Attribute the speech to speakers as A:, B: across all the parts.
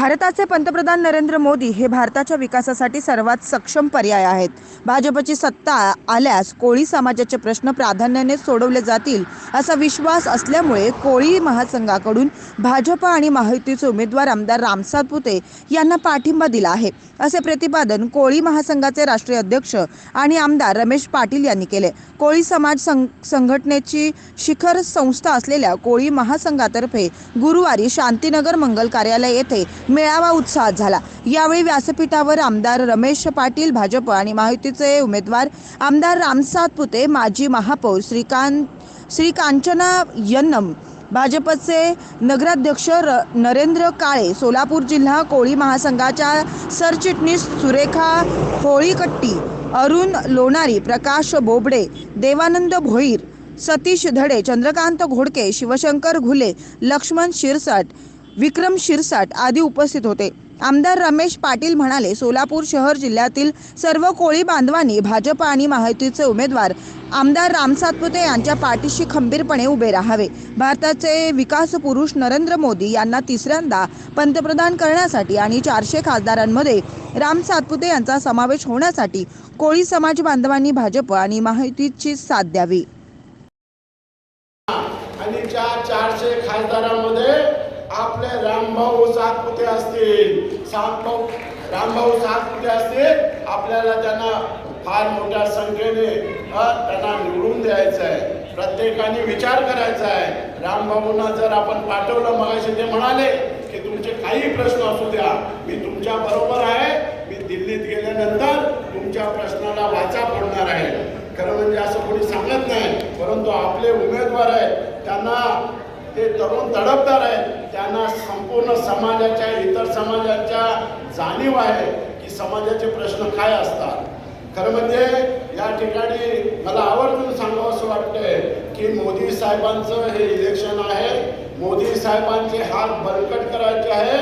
A: भारताचे पंतप्रधान नरेंद्र मोदी हे भारताच्या विकासासाठी सर्वात सक्षम पर्याय आहेत. भाजपची सत्ता आल्यास कोळी समाजाचे प्रश्न प्राधान्याने सोडवले जातील असा विश्वास असल्यामुळे कोळी महासंघाकडून भाजप आणि महायुतीचे उमेदवार आमदार रामसाद पुते यांना पाठिंबा दिला आहे. असे प्रतिपादन कोळी महासंघाचे राष्ट्रीय अध्यक्ष आणि आमदार रमेश पाटील यांनी केले. कोळी समाज संघ संघटनेची शिखर संस्था असलेल्या कोळी महासंघातर्फे गुरुवारी शांतीनगर मंगल कार्यालय येथे मेळावा उत्साहात झाला. यावेळी व्यासपीठावर आमदार रमेश पाटील भाजप आणि महायुतीचे उमेदवार आमदार रामसाद पुते माजी महापौर श्रीकांत श्री कांचना यन्नम भाजपचे नगराध्यक्ष र नरेंद्र काळे सोलापूर जिल्हा कोळी महासंघाच्या सरचिटणीस सुरेखा होळीकट्टी अरुण लोणारी प्रकाश बोबडे देवानंद भोईर सतीश धडे चंद्रकांत घोडके शिवशंकर घुले लक्ष्मण शिरसाट विक्रम शिरसाट आदी उपस्थित होते. आमदार रमेश पाटील म्हणाले सोलापूर शहर जिल्ह्यातील सर्व कोळी बांधवांनी भाजप आणि महायुतीचे उमेदवार आमदार रामसातपुते यांच्या पाठीशी खंबीरपणे उभे राहावे. भारताचे विकास पुरुष नरेंद्र मोदी यांना तिसऱ्यांदा पंतप्रधान करण्यासाठी आणि चारशे खासदारांमध्ये राम सातपुते यांचा समावेश होण्यासाठी कोळी समाज बांधवांनी भाजप आणि महायुतीची साथ द्यावी.
B: आणि ज्या चारशे खासदारांमध्ये आपले रामभाऊ सातपुते असतील. सातभाऊ रामभाऊ सातपुते असतील आपल्याला त्यांना फार मोठ्या संख्येने त्यांना निवडून द्यायचं आहे. प्रत्येकाने विचार करायचा आहे. रामभाऊंना जर आपण पाठवलं मगाशी ते म्हणाले की तुमचे काही प्रश्न असू द्या. मी तुमच्या बरोबर आहे. मी दिल्लीत गेल्यानंतर तुमच्या प्रश्नाला वाचा फोडणार आहे. खरं म्हणजे असं कोणी सांगत नाही परंतु आपले उमेदवार आहेत त्यांना ते तरुण तडपदार आहेत. त्यांना संपूर्ण समाजाच्या इतर समाजाच्या जाणीव आहे की समाजाचे प्रश्न काय असतात. खरं म्हणजे या ठिकाणी मला आवर्जून सांगावं असं वाटतंय की मोदी साहेबांचं हे इलेक्शन आहे. मोदी साहेबांचे हात बळकट करायचे आहे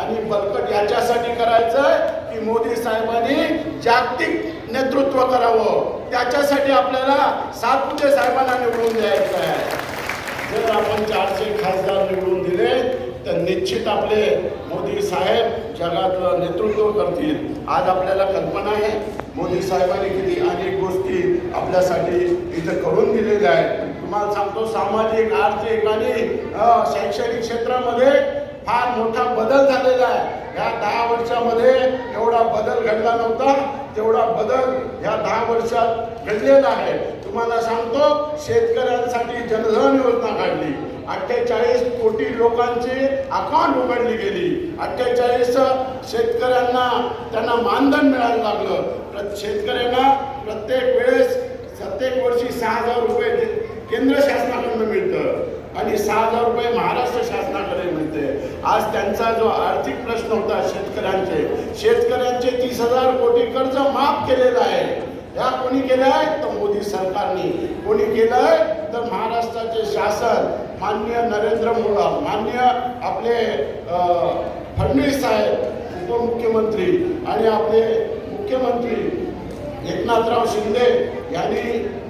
B: आणि बलकट याच्यासाठी करायचं की मोदी साहेबांनी जागतिक नेतृत्व करावं. त्याच्यासाठी आपल्याला सातपुते साहेबांना निवडून द्यायचं आहे. जर आपण चारशे खासदार निवडून दिले तर निश्चित आपले मोदी साहेब जगातलं नेतृत्व करतील. आज आपल्याला कल्पना आहे मोदी साहेबांनी किती अनेक गोष्टी आपल्यासाठी इथं करून दिलेल्या आहेत. तुम्हाला सांगतो सामाजिक आर्थिक आणि शैक्षणिक क्षेत्रामध्ये फार मोठा बदल झालेला आहे. या दहा वर्षामध्ये एवढा बदल घडला नव्हता तेवढा बदल या दहा वर्षात घडलेला आहे. तुम्हाला सांगतो शेतकऱ्यांसाठी जनधन योजना काढली. अठ्ठेचाळीस कोटी लोकांची अकाउंट उघडली गेली. अठ्ठेचाळीस शेतकऱ्यांना त्यांना मानधन मिळायला लागलं. प्र- शेतकऱ्यांना प्रत्येक वेळेस प्रत्येक वर्षी सहा हजार रुपये केंद्र शासनाकडून मिळतं. आणि सहा हजार रुपये महाराष्ट्र शासनाकडे मिळते. आज त्यांचा जो आर्थिक प्रश्न होता शेतकऱ्यांचे शेतकऱ्यांचे तीस हजार कोटी कर्ज माफ केलेलं आहे. या कोणी केलंय? तर मोदी सरकारने. कोणी केलं आहे तर महाराष्ट्राचे शासन मान्य नरेंद्र मोदी मान्य आपले फडणवीस साहेब उपमुख्यमंत्री आणि आपले मुख्यमंत्री एकनाथराव शिंदे यांनी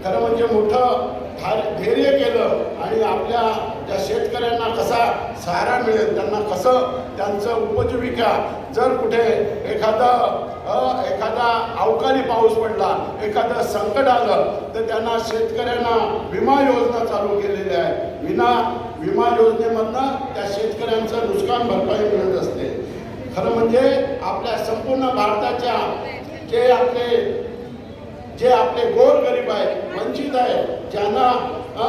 B: खरं म्हणजे मोठं धार- धैर्य केलं आणि आपल्या त्या शेतकऱ्यांना कसा सहारा मिळेल त्यांना कसं त्यांचं उपजीविका जर कुठे एखादा एखादा अवकाळी पाऊस पडला एखादं संकट आलं तर त्यांना शेतकऱ्यांना विमा योजना चालू केलेली आहे विना विमा योजनेमधनं त्या शेतकऱ्यांचं नुकसान भरपाई मिळत असते. खरं म्हणजे आपल्या संपूर्ण भारताच्या जे आपले जे आपले गोरगरीब आहेत वंचित आहेत ज्यांना अ,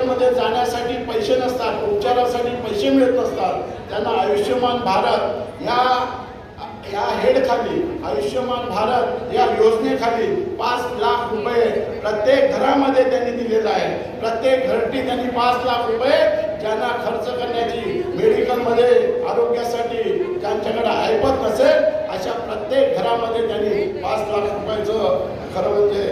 B: हॉस्पिटलमध्ये जाण्यासाठी पैसे नसतात उपचारासाठी पैसे मिळत नसतात. त्यांना आयुष्यमान भारत या या हेडखाली आयुष्यमान भारत या योजनेखाली पाच लाख रुपये प्रत्येक घरामध्ये त्यांनी दिलेला आहे. प्रत्येक घरटी त्यांनी पाच लाख रुपये ज्यांना खर्च करण्याची मेडिकलमध्ये आरोग्यासाठी ज्यांच्याकडे ऐपत नसेल अशा प्रत्येक घरामध्ये त्यांनी पाच लाख रुपयाचं खरं म्हणजे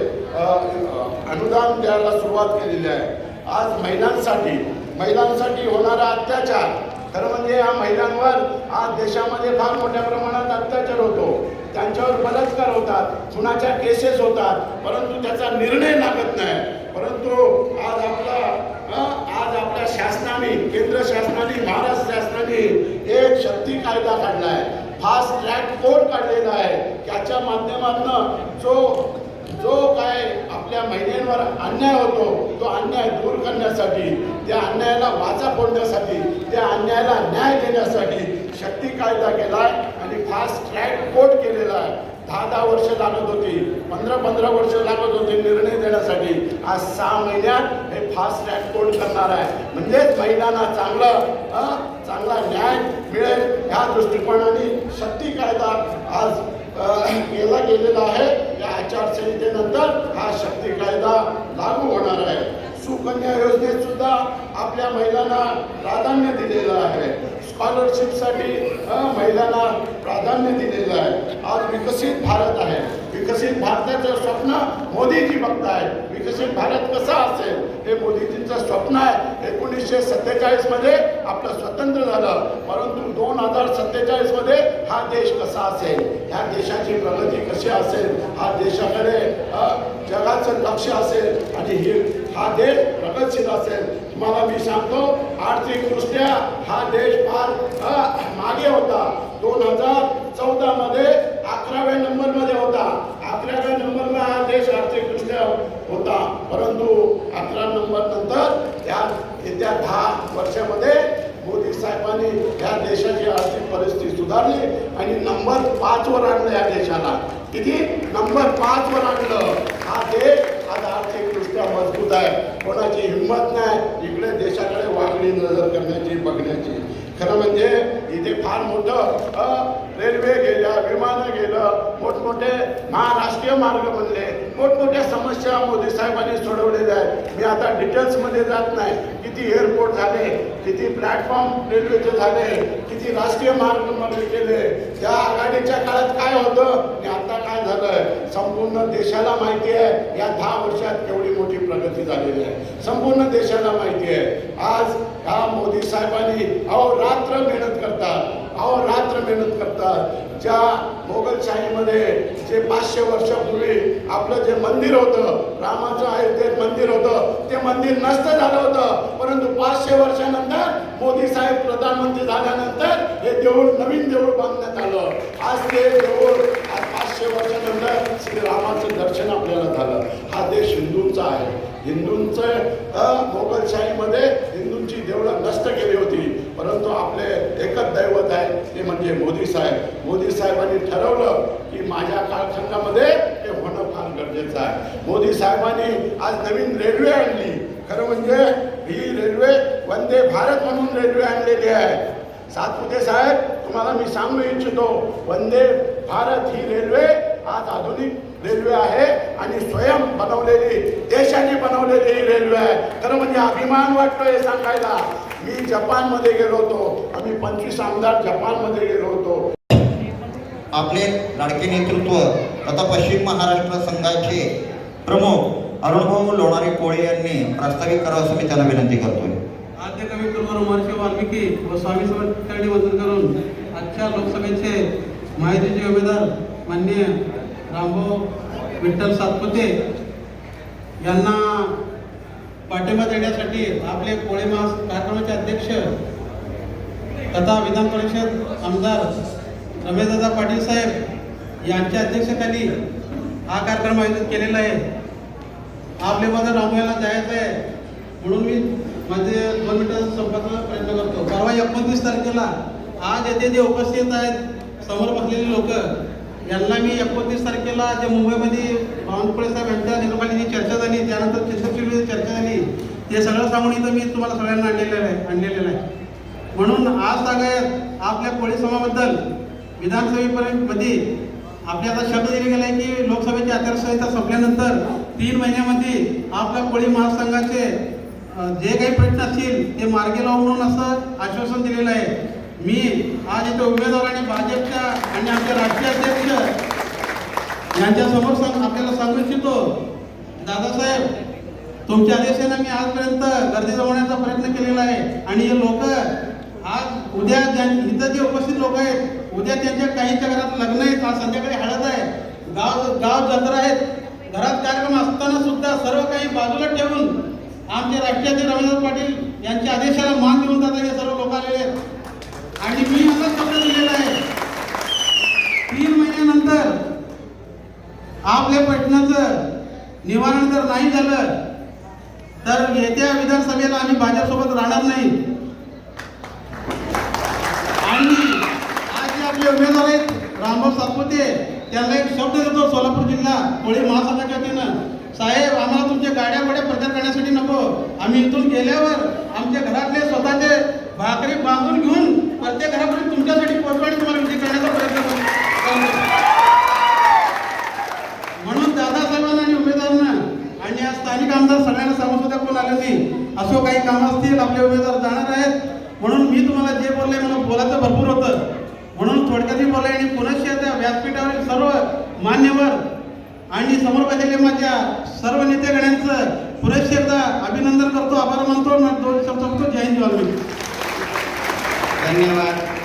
B: अनुदान द्यायला सुरुवात केलेली आहे. आज महिलांसाठी महिलांसाठी होणारा अत्याचार. खरं म्हणजे या महिलांवर आज देशामध्ये फार मोठ्या प्रमाणात अत्याचार होतो. त्यांच्यावर बलात्कार होतात खुनाच्या केसेस होतात परंतु त्याचा निर्णय लागत नाही. परंतु आज आपला आज आपल्या शासनाने केंद्र शासनाने महाराष्ट्र शासनाने एक शक्ती कायदा काढला आहे. फास्ट ट्रॅक कोर्ट काढलेला आहे. त्याच्या माध्यमातून जो जो काय आपल्या महिलांवर अन्याय होतो तो अन्याय दूर करण्यासाठी त्या अन्यायाला वाचा फोडण्यासाठी त्या अन्यायाला न्याय देण्यासाठी शक्ती कायदा केलाय आणि फास्ट ट्रॅक कोर्ट केलेला आहे. दहा दहा वर्ष लागत होती. पंधरा पंधरा वर्ष लागत होते निर्णय देण्यासाठी. आज सहा महिन्यात हे फास्ट ट्रॅक कोर्ट करणार आहे. म्हणजेच महिलांना चांगलं चांगला न्याय मिळेल. ह्या दृष्टिकोनाने शक्ती कायदा आज केला गेलेला आहे. आचारसंहितेनंतर हा शक्ती कायदा लागू होणार आहे. सुकन्या योजनेत सुद्धा आपल्या महिलांना प्राधान्य दिलेलं आहे. स्कॉलरशिपसाठी महिलांना प्राधान्य दिलेलं आहे. आज विकसित भारत आहे. विकसित भारताचं स्वप्न मोदीजी बघतायत. विकसित भारत कसा असेल हे मोदीजींचं स्वप्न आहे. एकोणीसशे सत्तेचाळीसमध्ये आपलं स्वतंत्र झालं. परंतु दोन हजार सत्तेचाळीसमध्ये हा देश कसा असेल? ह्या देशाची प्रगती कशी असेल? हा देशाकडे जगाचं लक्ष असेल? आणि हे हा देश प्रगतशील असेल? तुम्हाला मी सांगतो आर्थिकदृष्ट्या हा देश फार मागे होता. दोन हजार चौदा मध्ये अकराव्या नंबरमध्ये होता. देश आर्थिकदृष्ट्या होता. परंतु अकरा नंबर नंतर त्या येत्या दहा वर्षामध्ये मोदी साहेबांनी या देशाची आर्थिक परिस्थिती सुधारली आणि नंबर पाचवर आणलं या देशाला. किती? नंबर पाचवर आणलं. हा देश आज आर्थिकदृष्ट्या मजबूत आहे. कोणाची हिंमत नाही इकडे देशाकडे वागणी नजर करण्याची बघण्याची. खरं म्हणजे इथे फार मोठं रेल्वे गेल्या विमानं गेलं मोठमोठे महाराष्ट्र मार्ग बनले मोठमोठ्या समस्या मोदी साहेबांनी सोडवलेल्या आहेत. मी आता डिटेल्समध्ये जात नाही. किती एअरपोर्ट झाले किती प्लॅटफॉर्म रेल्वेचे झाले किती राष्ट्रीय मार्ग मार्ग केले. त्या आघाडीच्या काळात काय होतं आणि आता काय झालंय संपूर्ण देशाला माहिती आहे या दहा वर्षात केवढी मोठी प्रगती झालेली आहे. संपूर्ण देशाला माहिती आहे. आज ह्या मोदी साहेबांनी अहो रात्र मेहनत करतात. अहो रात्र मेहनत करतात. ज्या मोगलशाहीमध्ये जे पाचशे वर्षापूर्वी आपलं जे मंदिर होतं रामाचं अयोध्येत मंदिर होतं ते मंदिर नष्ट झालं होतं. परंतु पाचशे वर्षानंतर मोदी साहेब प्रधानमंत्री झाल्यानंतर हे देऊळ नवीन देऊळ बांधण्यात आलं. आज ते देऊळ आज पाचशे वर्षानंतर श्री रामाचं दर्शन आपल्याला झालं. हा देश हिंदूंचा आहे. हिंदूंचं मोगलशाहीमध्ये हिंदूंची देवळं नष्ट केली होती. परंतु आपले एकच दैवत आहे ते म्हणजे मोदी साहेब. मोदी साहेबांनी ठरवलं की माझ्या कालखंडामध्ये हे होणं फार गरजेचं आहे. मोदी साहेबांनी आज नवीन रेल्वे आणली. खरं म्हणजे ही रेल्वे वंदे भारत म्हणून रेल्वे आणलेली आहे. सातपुते साहेब तुम्हाला मी सांगू इच्छितो वंदे भारत ही रेल्वे आज आधुनिक रेल्वे आहे आणि स्वयं बनवलेली देशाने बनवलेली ही रेल्वे आहे. खरं म्हणजे अभिमान वाटतो हे सांगायला. मी जपानमध्ये गेलो होतो. आम्ही पंचवीस आमदार जपानमध्ये गेलो होतो.
C: आपले लाडके नेतृत्व तथा पश्चिम महाराष्ट्र संघाचे प्रमुख अरुणभाऊ लोणारे कोळे यांनी प्रस्तावित करावं असं मी त्यांना विनंती करतोय.
D: आद्य कवी कुलवर महर्षी वाल्मिकी व स्वामी समर्थांनी वंदन करून आजच्या लोकसभेचे माहितीचे उमेदवार माननीय रामभाऊ विठ्ठल सातपुते यांना पाठिंबा देण्यासाठी आपले कोळे मास कार्यक्रमाचे अध्यक्ष तथा विधान परिषद आमदार रमेशदादा पाटील साहेब यांच्या अध्यक्षतेखाली हा कार्यक्रम आयोजित केलेला आहे. आपले माझं रामोयाला जायचं आहे. म्हणून मी माझे दोन मिनिटाचा संपर्काचा प्रयत्न करतो. परवा एकोणतीस तारखेला आज येथे जे उपस्थित आहेत समोर बसलेले लोक यांना मी एकोणतीस तारखेला जे मुंबईमध्ये बावनकुळे साहेब यांच्या नेतृत्वाखाली जी चर्चा झाली त्यानंतर ते सगळं सांगून इथं मी तुम्हाला सगळ्यांना आणलेलं आहे आणलेलं आहे. म्हणून आज सगळ्यात आपल्या कोळी समाबद्दल विधानसभेपर्यंतमध्ये आपल्या आता शब्द दिले गेला आहे की लोकसभेची आचारसंहिता संपल्यानंतर तीन महिन्यामध्ये आपल्या कोळी महासंघाचे जे काही प्रश्न असतील ते मार्गी लावू म्हणून असं आश्वासन दिलेलं आहे. मी आज इथे उमेदवार आणि भाजपच्या आणि आमच्या राष्ट्रीय अध्यक्ष यांच्यासमोर सांग आपल्याला सांगू इच्छितो. दादासाहेब तुमच्या आदेशाने मी आजपर्यंत गर्दी जमवण्याचा प्रयत्न केलेला आहे. आणि हे लोक आज उद्या इथं जे उपस्थित लोक आहेत उद्या त्यांच्या काहींच्या घरात लग्न आहेत आज संध्याकाळी हळद आहे. गाव गाव जत्रा आहेत. घरात कार्यक्रम असताना सुद्धा सर्व काही बाजूला ठेवून आमचे राष्ट्रीय अध्यक्ष रवींद्र पाटील यांच्या आदेशाला मान देऊन जातात हे सर्व लोक आलेले आहेत. आणि मी असा शब्द दिलेला आहे. तीन महिन्यानंतर आपल्या प्रश्नाचं निवारण जर नाही झालं तर येत्या विधानसभेला आम्ही भाजपसोबत राहणार नाही. आणि आज जे आपले उमेदवार आहेत रामभाऊ सातपुते त्यांना एक शब्द देतो सोलापूर जिल्हा कोळी महासंघाच्या वतीनं. साहेब आम्हाला तुमच्या गाड्या गोड्या प्रचार करण्यासाठी नको. आम्ही इथून गेल्यावर आमच्या घरातले स्वतःचे भाकरी बांधून घेऊन प्रत्येक घरापर्यंत तुमच्यासाठी पोहोचवा तुम्हाला विजय करण्याचा प्रयत्न करतो. म्हणून दादासाहेबांना आणि उमेदवारांना आणि या स्थानिक आमदार सगळ्यांना सांगून सुद्धा असं असो काही कामं असतील आपले उमेदवार जाणार आहेत. म्हणून मी तुम्हाला जे बोलले मला बोलायचं भरपूर होतं. म्हणून थोडक्यात मी बोलले आणि पुनश्च त्या व्यासपीठावरील सर्व मान्यवर आणि समोर बसलेले माझ्या सर्व नेतेगण्यांचं पुरेश एकदा अभिनंदन करतो आभार मानतो दोन शब्द जय हिंद.
E: धन्यवाद.